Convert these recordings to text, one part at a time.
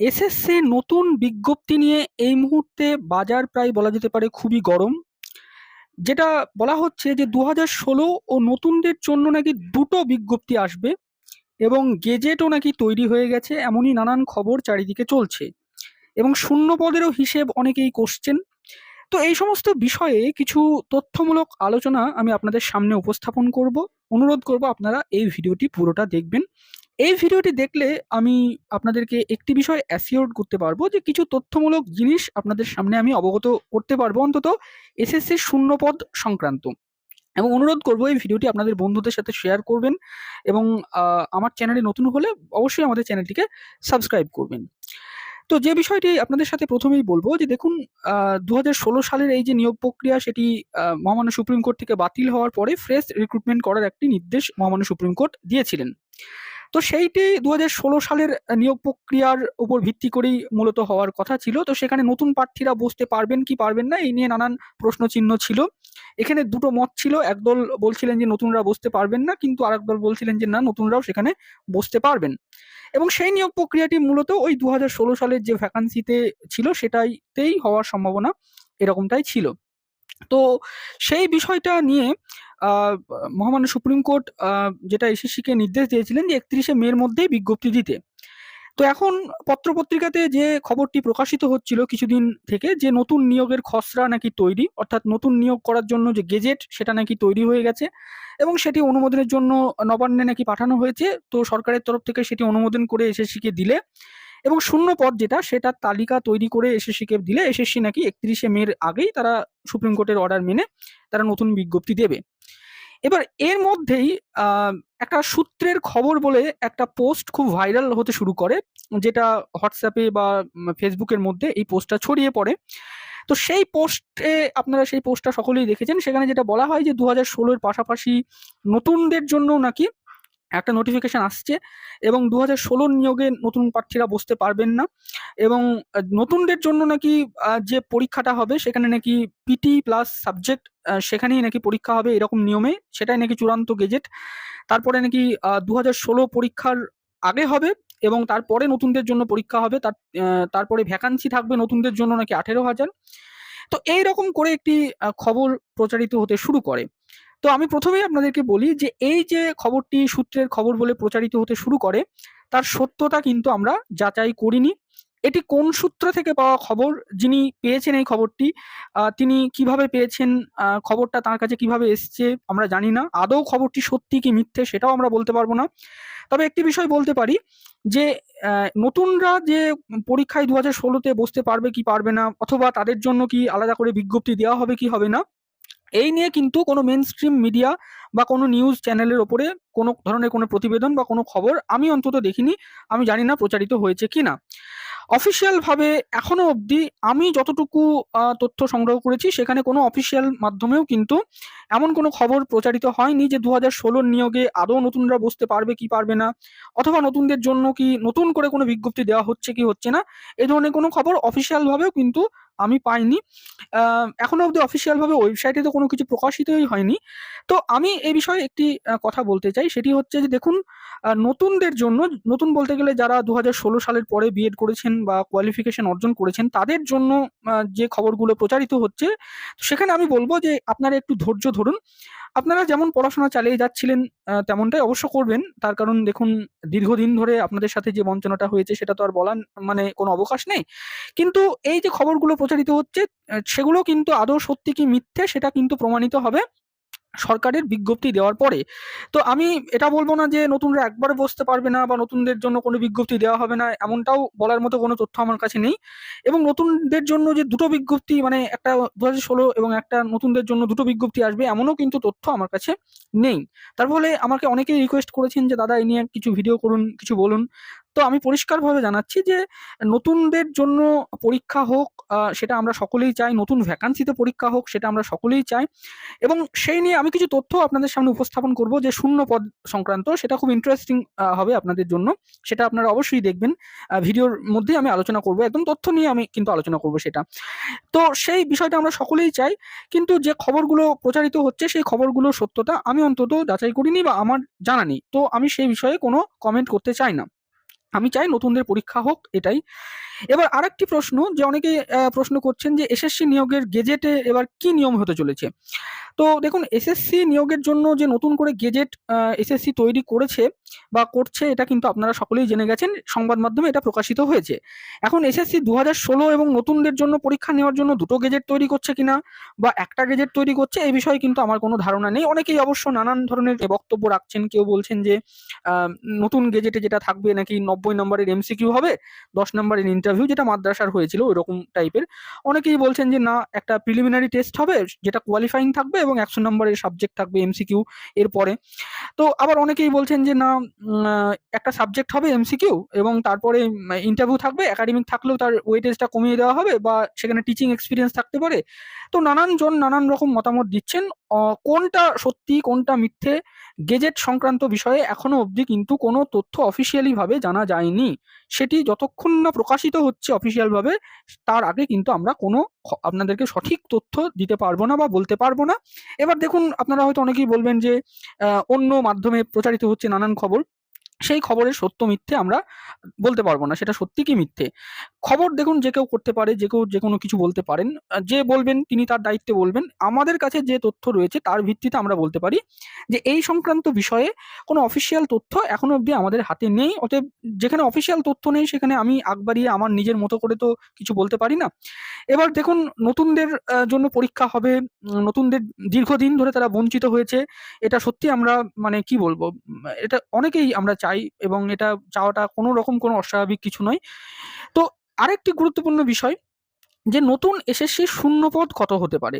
SSC নতুন বিজ্ঞপ্তি নিয়ে এই মুহূর্তে বাজার প্রায় বলা যেতে পারে খুবই গরম। যেটা বলা হচ্ছে যে দু ষোলো ও নতুনদের জন্য নাকি দুটো বিজ্ঞপ্তি আসবে এবং গেজেটও নাকি তৈরি হয়ে গেছে, এমনই নানান খবর চারিদিকে চলছে এবং শূন্য পদেরও হিসেব অনেকেই করছেন। তো এই সমস্ত বিষয়ে কিছু তথ্যমূলক আলোচনা আমি আপনাদের সামনে উপস্থাপন করব। অনুরোধ করব আপনারা এই ভিডিওটি পুরোটা দেখবেন। এই ভিডিওটি দেখলে আমি আপনাদেরকে একটি বিষয় অ্যাসিওর করতে পারব যে কিছু তথ্যমূলক জিনিস আপনাদের সামনে আমি অবগত করতে পারব অন্তত এসএসসির শূন্যপদ সংক্রান্ত। এবং অনুরোধ করব এই ভিডিওটি আপনাদের বন্ধুদের সাথে শেয়ার করবেন এবং আমার চ্যানেলে নতুন হলে অবশ্যই আমাদের চ্যানেলটিকে সাবস্ক্রাইব করবেন। তো যে বিষয়টি আপনাদের সাথে প্রথমেই বলব যে দেখুন দু হাজার ষোলো সালের এই যে নিয়োগ প্রক্রিয়া সেটি মহামান্য সুপ্রিম কোর্ট থেকে বাতিল হওয়ার পরে ফ্রেশ রিক্রুটমেন্ট করার একটি নির্দেশ মহামান্য সুপ্রিম কোর্ট দিয়েছিলেন। তো সেইটি দু হাজার ষোলো সালের নিয়োগ প্রক্রিয়ার উপর ভিত্তি করেই মূলত হওয়ার কথা ছিল। তো সেখানে নতুন প্রার্থীরা বসতে পারবেন কি পারবেন না, এই নিয়ে নানান প্রশ্ন চিহ্ন ছিল। এখানে দুটো মত ছিল, একদল বলছিলেন যে নতুনরা বসতে পারবেন না, কিন্তু আরেক দল বলছিলেন যে না, নতুনরাও সেখানে বসতে পারবেন। এবং সেই নিয়োগ প্রক্রিয়াটি মূলত ওই দু হাজার ষোলো সালের যে ভ্যাকান্সিতে ছিল, সেটাইতেই হওয়ার সম্ভাবনা এরকমটাই ছিল। তো সেই বিষয়টা নিয়ে মহামান্য সুপ্রিম কোর্ট যেটা এসএসসিকে নির্দেশ দিয়েছিলেন যে একত্রিশে মের মধ্যেই বিজ্ঞপ্তি দিতে। তো এখন পত্রপত্রিকাতে যে খবরটি প্রকাশিত হচ্ছিল কিছুদিন থেকে যে নতুন নিয়োগের খসড়া নাকি তৈরি, অর্থাৎ নতুন নিয়োগ করার জন্য যে গেজেট সেটা নাকি তৈরি হয়ে গেছে এবং সেটি অনুমোদনের জন্য নবান্নে নাকি পাঠানো হয়েছে, তো সরকারের তরফ থেকে সেটি অনুমোদন করে এসএসসিকে দিলে এবং শূন্য পদ যেটা সেটার তালিকা তৈরি করে এসএসসিকে দিলে এসএসসি নাকি একত্রিশে মের আগেই তারা সুপ্রিম কোর্টের অর্ডার মেনে তারা নতুন বিজ্ঞপ্তি দেবে। এবার এর মধ্যেই একটা সূত্রের খবর বলে একটা পোস্ট খুব ভাইরাল হতে শুরু করে, যেটা হোয়াটসঅ্যাপে বা ফেসবুকের মধ্যে এই পোস্টটা ছড়িয়ে পড়ে। তো সেই পোস্টে আপনারা সেই পোস্টটা সকলেই দেখেছেন, সেখানে যেটা বলা হয় যে দু হাজার ষোলোর পাশাপাশি নতুনদের জন্য নাকি একটা নোটিফিকেশন আসছে এবং দু হাজার ষোলোর নিয়োগে নতুন প্রার্থীরা বসতে পারবেন না এবং নতুনদের জন্য নাকি যে পরীক্ষাটা হবে সেখানে নাকি পিটি প্লাস সাবজেক্ট সেখানেই নাকি পরীক্ষা হবে এরকম নিয়মে, সেটাই নাকি চূড়ান্ত গেজেট তারপরে নাকি দু হাজার ষোলো পরীক্ষার আগে হবে এবং তারপরে নতুনদের জন্য পরীক্ষা হবে, তার তারপরে ভ্যাকান্সি থাকবে নতুনদের জন্য নাকি আঠেরো হাজার। তো এই রকম করে একটি খবর প্রচারিত হতে শুরু করে। তো আমি প্রথমেই আপনাদেরকে বলি যে এই যে খবরটি সূত্রের খবর বলে প্রচারিত হতে শুরু করে, তার সত্যতা কিন্তু আমরা যাচাই করিনি। এটি কোন সূত্র থেকে পাওয়া খবর, যিনি পেয়েছেন এই খবরটি তিনি কীভাবে পেয়েছেন খবরটা তার কাছে কীভাবে এসছে আমরা জানি না। আদৌ খবরটি সত্যি কি মিথ্যে সেটাও আমরা বলতে পারব না। তবে একটি বিষয় বলতে পারি যে নতুনরা যে পরীক্ষায় দু হাজার ষোলোতে বসতে পারবে কি পারবে না, অথবা তাদের জন্য কি আলাদা করে বিজ্ঞপ্তি দেওয়া হবে কি হবে না এই নিয়ে কিন্তু কোনো মেন স্ট্রিম মিডিয়া বা কোনো নিউজ চ্যানেলের ওপরে কোনো ধরনের কোনো প্রতিবেদন বা কোনো খবর আমি অন্তত দেখিনি, আমি জানি না প্রচারিত হয়েছে কি না অফিসিয়াল ভাবে এখনও অবধি আমি যতটুকু তথ্য সংগ্রহ করেছি, সেখানে কোনো অফিসিয়াল মাধ্যমেও কিন্তু এমন কোনো খবর প্রচারিত হয়নি যে দু হাজার ষোলোর নিয়োগে আদৌ নতুনরা বসতে পারবে কি পারবে না, অথবা নতুনদের জন্য কি নতুন করে কোনো বিজ্ঞপ্তি দেওয়া হচ্ছে কি হচ্ছে না, এ ধরনের কোনো খবর অফিসিয়াল ভাবেও কিন্তু আমি পাইনি। এখনও অবধি অফিসিয়াল ভাবে ওয়েবসাইটে তো কোনো কিছু প্রকাশিতই হয়নি। তো আমি এই বিষয়ে একটি কথা বলতে চাই। সেটি হচ্ছে যে দেখুন নতুনদের জন্য, নতুন বলতে গেলে যারা দু হাজার ষোলো সালের পরে বিএড করেছেন বা কোয়ালিফিকেশন অর্জন করেছেন, তাদের জন্য যে খবরগুলো প্রচারিত হচ্ছে সেখানে আমি বলব যে আপনারা একটু ধৈর্য ধরুন। আপনারা যেমন পড়াশোনা চালিয়ে যাচ্ছিলেন তেমনটাই অবশ্য করবেন। তার কারণ দেখুন, দীর্ঘদিন ধরে আপনাদের সাথে যে বঞ্চনাটা হয়েছে, সেটা তো আর বলার মানে কোনো অবকাশ নেই। কিন্তু এই যে খবরগুলো প্রচারিত হচ্ছে সেগুলো কিন্তু আদৌ সত্যি কি মিথ্যে সেটা কিন্তু প্রমাণিত হবে সরকারের বিজ্ঞপ্তি দেওয়ার পরে। তো আমি এটা বলব না যে নতুনরা একবার বসতে পারবে না বা নতুনদের জন্য কোনো বিজ্ঞপ্তি দেওয়া হবে না, এমনটাও বলার মতো কোনো তথ্য আমার কাছে নেই। এবং নতুনদের জন্য যে দুটো বিজ্ঞপ্তি মানে একটা দু ষোলো এবং একটা নতুনদের জন্য দুটো বিজ্ঞপ্তি আসবে, এমনও কিন্তু তথ্য আমার কাছে নেই। তার ফলে আমাকে অনেকেই রিকোয়েস্ট করেছেন যে, দাদা এই নিয়ে কিছু ভিডিও করুন, কিছু বলুন। তো আমি পরিষ্কারভাবে জানাচ্ছি যে, নতুনদের জন্য পরীক্ষা হোক সেটা আমরা সকলেই চাই, নতুন ভ্যাকান্সিতে পরীক্ষা হোক, সেটা আমরা সকলেই চাই। এবং সেই নিয়ে আমি কিছু তথ্য আপনাদের সামনে উপস্থাপন করব যে, শূন্য পদ সংক্রান্ত, সেটা খুব ইন্টারেস্টিং হবে আপনাদের জন্য। সেটা আপনারা অবশ্যই দেখবেন। ভিডিওর মধ্যে আমি আলোচনা করব, একদম তথ্য নিয়ে আমি কিন্তু আলোচনা করব সেটা। তো সেই বিষয়টা আমরা সকলেই চাই, কিন্তু যে খবরগুলো প্রচারিত হচ্ছে, সেই খবরগুলোর সত্যতা আমি অন্তত যাচাই করিনি বা আমার জানা নেই। তো আমি সেই বিষয়ে কোনো কমেন্ট করতে চাই না। আমি চাই নতুনদের পরীক্ষা হোক, এটাই। এবার আরেকটি প্রশ্ন, যে অনেকে প্রশ্ন করছেন যে এসএসসি নিয়োগের গেজেটে এবার কি নিয়ম হতে চলেছে? তো দেখুন, এসএসসি নিয়োগের জন্য যে নতুন করে গেজেট এসএসসি তৈরি করেছে বা করছে, এটা কিন্তু আপনারা সকলেই জেনে গেছেন, সংবাদ মাধ্যমে এটা প্রকাশিত হয়েছে। এখন এসএসসি দু ষোলো এবং নতুনদের জন্য পরীক্ষা নেওয়ার জন্য দুটো গেজেট তৈরি করছে কিনা বা একটা গেজেট তৈরি করছে, এই বিষয়ে কিন্তু আমার কোনো ধারণা নেই। অনেকেই অবশ্য নানান ধরনের বক্তব্য রাখছেন, কেউ বলছেন যে নতুন গেজেটে যেটা থাকবে নাকি নব্বই নম্বরের এমসিকিউ হবে, দশ নম্বরের ইন্টারভিউ যেটা মাদ্রাসার হয়েছিল ওই রকম টাইপের অনেকেই বলছেন যে, না, একটা প্রিলিমিনারি টেস্ট হবে, যেটা কোয়ালিফাইং থাকবে এবং একশো নম্বরের সাবজেক্ট থাকবে এমসিকিউ এর পরে। তো আবার অনেকেই বলছেন যে, না একটা সাবজেক্ট হবে এমসিকিউ এবং তারপরে ইন্টারভিউ থাকবে একাডেমিক থাকলেও তার ওয়েটেজটা কমিয়ে দেওয়া হবে বা সেখানে টিচিং এক্সপিরিয়েন্স থাকতে পারে। তো নানান জন নানান রকম মতামত দিচ্ছেন। কোনটা সত্যি, কোনটা মিথ্যে, গেজেট সংক্রান্ত বিষয়ে এখনও অবধি কিন্তু কোনো তথ্য অফিসিয়ালিভাবে জানা যায়নি। সেটি যতক্ষণ না প্রকাশিত হচ্ছে অফিসিয়াল ভাবে তার আগে কিন্তু আমরা কোনো আপনাদেরকে সঠিক তথ্য দিতে পারব না বা বলতে পারব না। এবার দেখুন, আপনারা হয়তো অনেকেই বলবেন যে অন্য মাধ্যমে প্রচারিত হচ্ছে নানান খবর। সেই খবরের সত্য মিথ্যে আমরা বলতে পারব না, সেটা সত্যি কি মিথ্যে? খবর দেখুন যে কেউ করতে পারে, যে কেউ যে কোনো কিছু বলতে পারেন যে বলবেন তিনি তার দায়িত্বে বলবেন, আমাদের কাছে যে তথ্য রয়েছে তার ভিত্তিতে আমরা বলতে পারি যে এই সংক্রান্ত বিষয়ে কোনো অফিসিয়াল তথ্য এখনও অবধি আমাদের হাতে নেই, অতএব যেখানে অফিসিয়াল তথ্য নেই সেখানে আমি আগ বাড়িয়ে আমার নিজের মতো করে তো কিছু বলতে পারি না। এবার দেখুন নতুনদের জন্য পরীক্ষা হবে নতুনদের দীর্ঘদিন ধরে তারা বঞ্চিত হয়েছে, এটা সত্যি আমরা মানে কি বলব এটা অনেকেই আমরা চাই এবং এটা চাওয়াটা কোনো রকম কোনো অস্বাভাবিক কিছু নয়। তো আরেকটি গুরুত্বপূর্ণ বিষয় যে নতুন এসএসসি শূন্যপদ কত হতে পারে?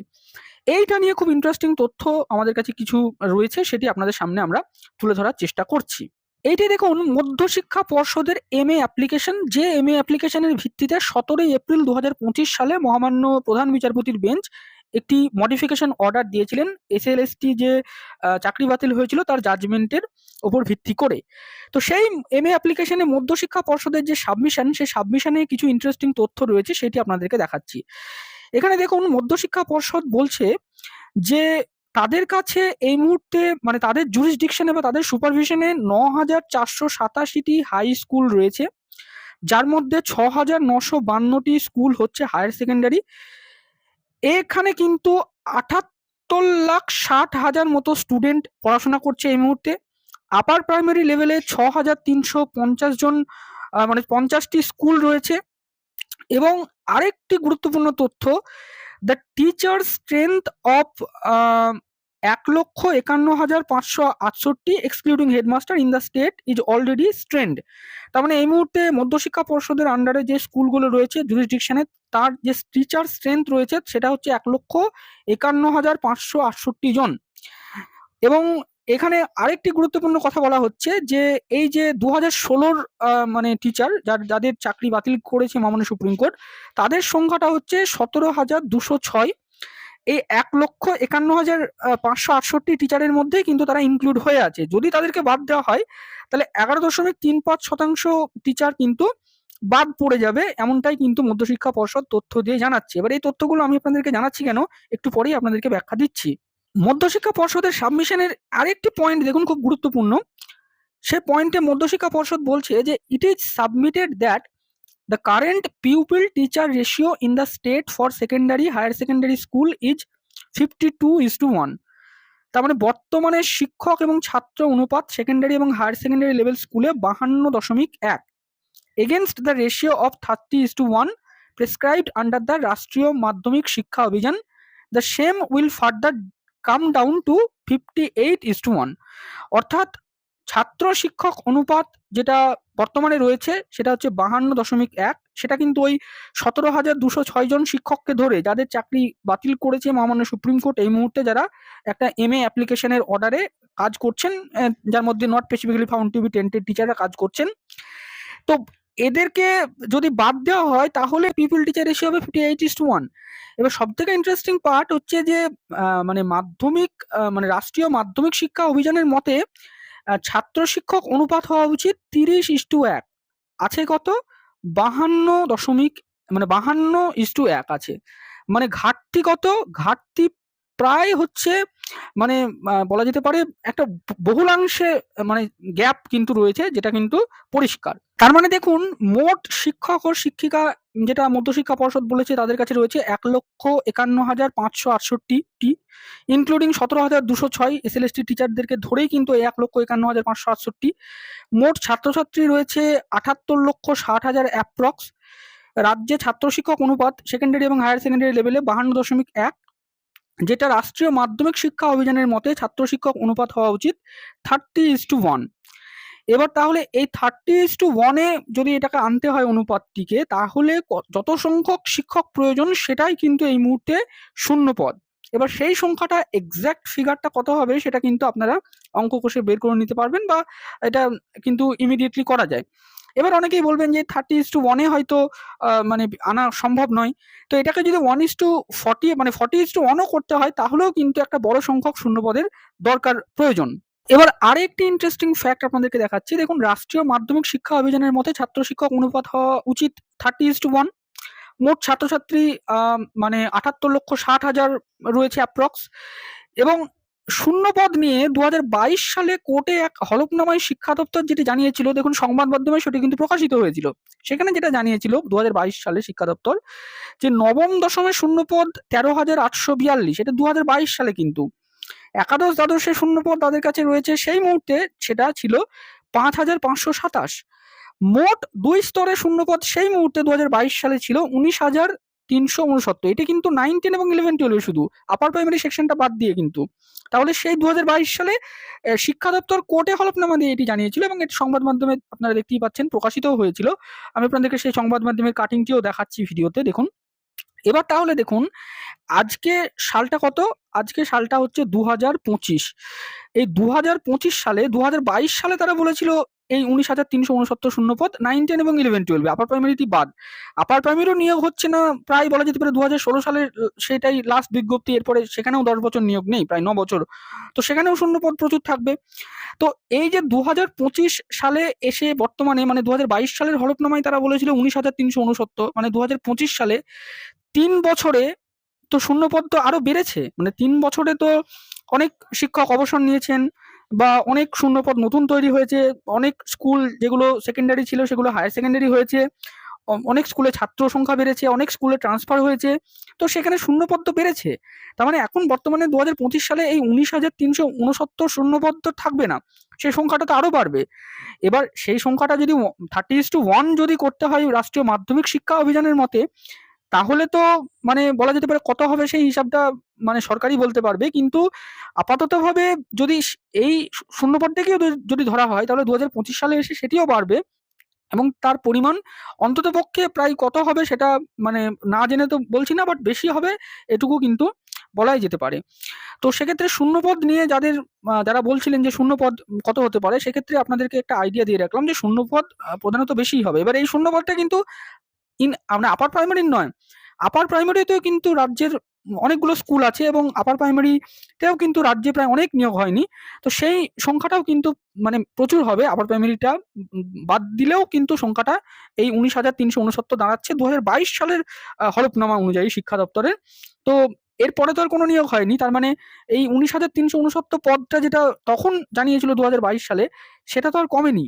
এইটা নিয়ে খুব ইন্টারেস্টিং তথ্য আমাদের কাছে কিছু রয়েছে, সেটি আপনাদের সামনে আমরা তুলে ধরার চেষ্টা করছি। এইটি দেখুন, মধ্যশিক্ষা পর্ষদের এম এ অ্যাপ্লিকেশন যে এম এ অ্যাপ্লিকেশনের ভিত্তিতে সতেরোই এপ্রিল দু হাজার পঁচিশ সালে মহামান্য প্রধান বিচারপতির বেঞ্চ একটি মডিফিকেশন অর্ডার দিয়েছিলেন এসএলএসটি যে চাকরি বাতিল হয়েছিল তার জাজমেন্টের ওপর ভিত্তি করে। তো সেই এম এ অ্যাপ্লিকেশনে মধ্যশিক্ষা পর্ষদের যে সাবমিশন সেই সাবমিশনে কিছু ইন্টারেস্টিং তথ্য রয়েছে, সেটি আপনাদেরকে দেখাচ্ছি। এখানে দেখুন, মধ্যশিক্ষা পর্ষদ বলছে যে, তাদের কাছে এই মুহূর্তে মানে তাদের জুরিসডিকশনে বা তাদের সুপারভিশনে ন হাজার চারশো সাতাশিটি হাই স্কুল রয়েছে। যার মধ্যে ছ হাজার নশো বান্নটি স্কুল হচ্ছে হায়ার সেকেন্ডারি এখানে কিন্তু আঠাত্তর লাখ ষাট হাজার মতো স্টুডেন্ট পড়াশোনা করছে এই মুহূর্তে। আপার প্রাইমারি লেভেলে ছ হাজার তিনশো পঞ্চাশ জন মানে পঞ্চাশটি স্কুল রয়েছে। এবং আরেকটি গুরুত্বপূর্ণ তথ্য দ্য টিচার স্ট্রেংথ অফ এক লক্ষ একান্ন হাজার পাঁচশো আটষট্টি excluding headmaster in the state is already strained তার মানে এই মুহূর্তে মধ্যশিক্ষা পর্ষদের আন্ডারে যে স্কুলগুলো রয়েছে জুরিসডিকশনে তার যে টিচার স্ট্রেংথ রয়েছে, সেটা হচ্ছে এক লক্ষ একান্ন হাজার পাঁচশো আটষট্টি জন। এবং এখানে আরেকটি গুরুত্বপূর্ণ কথা বলা হচ্ছে যে, এই যে দু হাজার ষোলোর মানে টিচার যার, যাদের চাকরি বাতিল করেছে মামনি সুপ্রিম কোর্ট, তাদের সংখ্যাটা হচ্ছে সতেরো হাজার দুশো ছয়। এই এক লক্ষ একান্ন হাজার পাঁচশো আটষট্টি টিচারের মধ্যে কিন্তু তারা ইনক্লুড হয়ে আছে। যদি তাদেরকে বাদ দেওয়া হয়, তাহলে এগারো দশমিক তিন পাঁচ শতাংশ টিচার কিন্তু বাদ পড়ে যাবে, এমনটাই কিন্তু মধ্যশিক্ষা পর্ষদ তথ্য দিয়ে জানাচ্ছে। এবার এই তথ্যগুলো আমি আপনাদেরকে জানাচ্ছি কেন? একটু পরেই আপনাদেরকে ব্যাখ্যা দিচ্ছি। মধ্যশিক্ষা পর্ষদের সাবমিশনের আরেকটি পয়েন্ট দেখুন, খুব গুরুত্বপূর্ণ। সে পয়েন্টে মধ্যশিক্ষা পর্ষদ বলছে যে it is submitted that current pupil teacher ratio in the state for secondary higher secondary school is fifty two is to one তার মানে বর্তমানে শিক্ষক এবং ছাত্র অনুপাত সেকেন্ডারি এবং হায়ার সেকেন্ডারি লেভেল স্কুলে বাহান্ন দশমিক এক। Against the ratio of thirty is to one prescribed under the Rashtriya Madhyamik Shiksha Abhiyan the same will further come down to fifty eight is to one অর্থাৎ ছাত্র শিক্ষক অনুপাত যেটা বর্তমানে রয়েছে সেটা হচ্ছে বাহান্ন দশমিক এক। সেটা কিন্তু ওই সতেরো হাজার দুশো ছয় জন শিক্ষককে ধরে যাদের চাকরি বাতিল করেছে মহামান্য সুপ্রিম কোর্ট এই মুহূর্তে যারা একটা এম এ অ্যাপ্লিকেশনের অর্ডারে কাজ করছেন যার মধ্যে not specifically found to be tainted টিচাররা কাজ করছেন। তো এদেরকে যদি বাদ দেওয়া হয়, তাহলে পিপুল টিচার রেশিও হবে fifty eight is to one. এবার সব থেকে ইন্টারেস্টিং পার্ট হচ্ছে যে মানে মাধ্যমিক মানে রাষ্ট্রীয় মাধ্যমিক শিক্ষা অভিযানের মতে ছাত্র শিক্ষক অনুপাত হওয়া উচিত তিরিশ ইস টু এক। আছে কত? বাহান্ন দশমিক মানে বাহান্ন ইস টু এক আছে। মানে ঘাটতি কত? ঘাটতি প্রায় হচ্ছে মানে বলা যেতে পারে একটা বহুলাংশে মানে গ্যাপ কিন্তু রয়েছে যেটা কিন্তু পরিষ্কার। তার মানে দেখুন, মোট শিক্ষক ও শিক্ষিকা যেটা মধ্যশিক্ষা পর্ষদ বলেছে তাদের কাছে রয়েছে এক লক্ষ একান্ন হাজার পাঁচশো আটষট্টি টি ইনক্লুডিং সতেরো হাজার দুশো ছয় এস এল টিচারদেরকে ধরেই কিন্তু এক লক্ষ একান্ন হাজার পাঁচশো আটষট্টি। মোট ছাত্রছাত্রী রয়েছে আটাত্তর লক্ষ ষাট হাজার অ্যাপ্রক্স রাজ্যে ছাত্র শিক্ষক অনুপাত সেকেন্ডারি এবং হায়ার সেকেন্ডারি লেভেলে বাহান্ন দশমিক এক। যেটা রাষ্ট্রীয় মাধ্যমিক শিক্ষা অভিযানের মতে ছাত্র শিক্ষক অনুপাত হওয়া উচিত থার্টি ইস টু ওয়ান এবার তাহলে এই থার্টি ইস টু ওয়ানে যদি এটাকে আনতে হয় অনুপাতটিকে, তাহলে যত সংখ্যক শিক্ষক প্রয়োজন সেটাই কিন্তু এই মুহূর্তে শূন্য পদ। এবার সেই সংখ্যাটা এক্স্যাক্ট ফিগারটা কত হবে সেটা কিন্তু আপনারা অঙ্ক কষে বের করে নিতে পারবেন বা এটা কিন্তু ইমিডিয়েটলি করা যায়। এবার অনেকেই বলবেন যে থার্টি ইস টু ওয়ানে হয়তো মানে আনা সম্ভব নয়। তো এটাকে যদি ওয়ান ইস টু ফর্টি মানে ফর্টি ইস টু ওয়ানও করতে হয়, তাহলেও কিন্তু একটা বড় সংখ্যক শূন্যপদের দরকার প্রয়োজন। এবার আরেকটি ইন্টারেস্টিং ফ্যাক্ট আপনাদেরকে দেখাচ্ছি। দেখুন, রাষ্ট্রীয় মাধ্যমিক শিক্ষা অভিযানের মতে ছাত্র শিক্ষক অনুপাত হওয়া উচিত থার্টি ইস টু ওয়ান মোট ছাত্রছাত্রী মানে আটাত্তর লক্ষ ষাট হাজার রয়েছে অ্যাপ্রক্স এবং শূন্যপদ নিয়ে দু হাজার বাইশ সালে কোর্টে এক হলফনামায় শিক্ষা দপ্তর যেটি জানিয়েছিল, দেখুন সংবাদ মাধ্যমে সেটি কিন্তু প্রকাশিত হয়েছিল। সেখানে যেটা জানিয়েছিল দু হাজার বাইশ সালে শিক্ষা দপ্তর, যে নবম দশমের শূন্যপদ তেরো হাজার আটশো বিয়াল্লিশ, এটা দু হাজার বাইশ সালে কিন্তু। একাদশ দ্বাদশে শূন্যপদ তাদের কাছে রয়েছে সেই মুহূর্তে, সেটা ছিল পাঁচ হাজার পাঁচশো সাতাশ। মোট দুই স্তরে শূন্যপদ সেই মুহূর্তে দু হাজার বাইশ সালে ছিল উনিশ হাজার তিনশো উনসত্তর। এটা কিন্তু নাইন, টেন এবং ইলেভেন টুয়েলভে শুধু। আপার প্রাইমারি সেকশনটা বাদ দিয়ে কিন্তু। তাহলে সেই দু হাজার বাইশ সালে শিক্ষা দপ্তর কোর্টে হলফনামা দিয়ে এটি জানিয়েছিল এবং এটি সংবাদ মাধ্যমে আপনারা দেখতেই পাচ্ছেন, প্রকাশিতও হয়েছিল। আমি আপনাদেরকে সেই সংবাদ মাধ্যমের কাটিংটিও দেখাচ্ছি ভিডিওতে, দেখুন। এবার তাহলে দেখুন, আজকে সালটা কত? আজকে সালটা হচ্ছে দু হাজার পঁচিশ। এই দু হাজার পঁচিশ সালে দু হাজার বাইশ সালে তারা বলেছিল এই উনিশ হাজার তিনশো উনসত্তর শূন্যপদ নাইন টেন এবং ইলেভেন টুয়েলভে আপার প্রাইমারিটি বাদ। আপার প্রাইমারিও নিয়োগ হচ্ছে না, প্রায় বলা যেতে পারে দু হাজার ষোলো সালের সেটাই লাস্ট বিজ্ঞপ্তি, এরপরে সেখানেও দশ বছর নিয়োগ নেই, প্রায় ন বছর। তো সেখানেও শূন্য পদ প্রচুর থাকবে। তো এই যে দু হাজার পঁচিশ সালে এসে বর্তমানে মানে দু হাজার বাইশ সালের হলফনামায় তারা বলেছিল উনিশ হাজার তিনশো উনসত্তর মানে দু হাজার পঁচিশ সালে তিন বছরে তো শূন্যপদ তো আরও বেড়েছে। মানে তিন বছরে তো অনেক শিক্ষক অবসর নিয়েছেন বা অনেক শূন্যপদ নতুন তৈরি হয়েছে, অনেক স্কুল যেগুলো সেকেন্ডারি ছিল সেগুলো হায়ার সেকেন্ডারি হয়েছে অনেক স্কুলে ছাত্র সংখ্যা বেড়েছে, অনেক স্কুলে ট্রান্সফার হয়েছে, তো সেখানে শূন্যপদ তো বেড়েছে। তার মানে এখন বর্তমানে দু হাজার পঁচিশ সালে এই উনিশ হাজার তিনশো উনসত্তর শূন্যপদ তো থাকবে না, সেই সংখ্যাটা তো আরও বাড়বে। এবার সেই সংখ্যাটা যদি থার্টি ইস টু ওয়ান যদি করতে হয় রাষ্ট্রীয় মাধ্যমিক শিক্ষা অভিযানের মতে তাহলে তো মানে বলা যেতে পারে কত হবে সেই হিসাবটা মানে সরকারই বলতে পারবে। কিন্তু আপাততভাবে যদি এই শূন্যপদটাকেও যদি- ধরা হয়, তাহলে দু হাজার পঁচিশ সালে এসে সেটিও বাড়বে। এবং তার পরিমাণ অন্ততপক্ষে প্রায় কত হবে সেটা মানে না জেনে তো বলছি না বাট বেশি হবে এটুকু কিন্তু বলাই যেতে পারে। তো সেক্ষেত্রে শূন্যপদ নিয়ে যাদের যারা বলছিলেন যে শূন্যপদ কত হতে পারে, সেক্ষেত্রে আপনাদেরকে একটা আইডিয়া দিয়ে রাখলাম যে শূন্যপদ প্রধানত বেশিই হবে। এবার এই শূন্যপদটা কিন্তু ইন মানে আপার প্রাইমারির নয়। আপার প্রাইমারিতেও কিন্তু রাজ্যের অনেকগুলো স্কুল আছে এবং আপার প্রাইমারিতেও কিন্তু রাজ্যে প্রায় অনেক নিয়োগ হয়নি। তো সেই সংখ্যাটাও কিন্তু মানে প্রচুর হবে। আপার প্রাইমারিটা বাদ দিলেও কিন্তু সংখ্যাটা এই উনিশ হাজার তিনশো উনসত্তর দাঁড়াচ্ছে দু হাজার বাইশ সালের হলফনামা অনুযায়ী শিক্ষা দপ্তরের তো এরপরে তো আর কোনো নিয়োগ হয়নি। তার মানে এই উনিশ হাজার তিনশো উনসত্তর পদটা যেটা তখন জানিয়েছিল দু হাজার বাইশ সালে, সেটা তো আর কমেনি।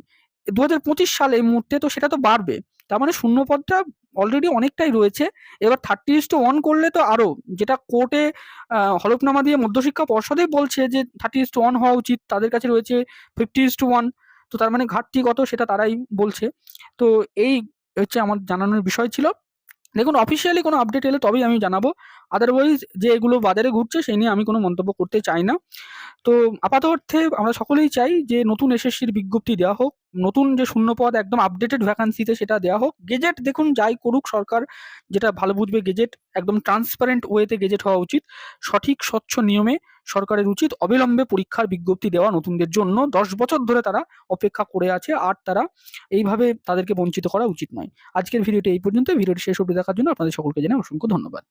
দু হাজার পঁচিশ সালে মুহূর্তে তো সেটা তো বাড়বে। তার মানে শূন্য পদটা অলরেডি অনেকটাই রয়েছে। এবার থার্টি টু ওয়ান করলে তো আরও, যেটা কোর্টে হলফনামা দিয়ে মধ্যশিক্ষা পর্ষদে বলছে যে থার্টি টু ওয়ান হওয়া উচিত, তাদের কাছে রয়েছে ফিফটি টু ওয়ান তো তার মানে ঘাটতি কত সেটা তারাই বলছে। তো এই হচ্ছে আমার জানানোর বিষয় ছিল। দেখুন অফিসিয়ালি কোনো আপডেট এলে তবেই আমি জানাব। আদারওয়াইজ যে এগুলো বাজারে ঘুরছে সেই নিয়ে আমি কোনো মন্তব্য করতে চাই না। তো আপাত অর্থে আমরা সকলেই চাই যে নতুন এসএসসির বিজ্ঞপ্তি দেওয়া হোক, নতুন যে শূন্যপদ একদম আপডেটেড ভ্যাকান্সিতে সেটা দেওয়া হোক। গেজেট দেখুন, যাই করুক সরকার, যেটা ভালো বুঝবে গেজেট একদম ট্রান্সপারেন্ট ওয়েতে গেজেট হওয়া উচিত। সঠিক, স্বচ্ছ নিয়মে সরকারের উচিত অবিলম্বে পরীক্ষার বিজ্ঞপ্তি দেওয়া নতুনদের জন্য। দশ বছর ধরে তারা অপেক্ষা করে আছে, আর তারা এইভাবে তাদেরকে বঞ্চিত করা উচিত নয়। আজকের ভিডিওটি এই পর্যন্ত ভিডিওটি শেষ অবধি দেখার জন্য আপনাদের সকলকে জানাই অসংখ্য ধন্যবাদ।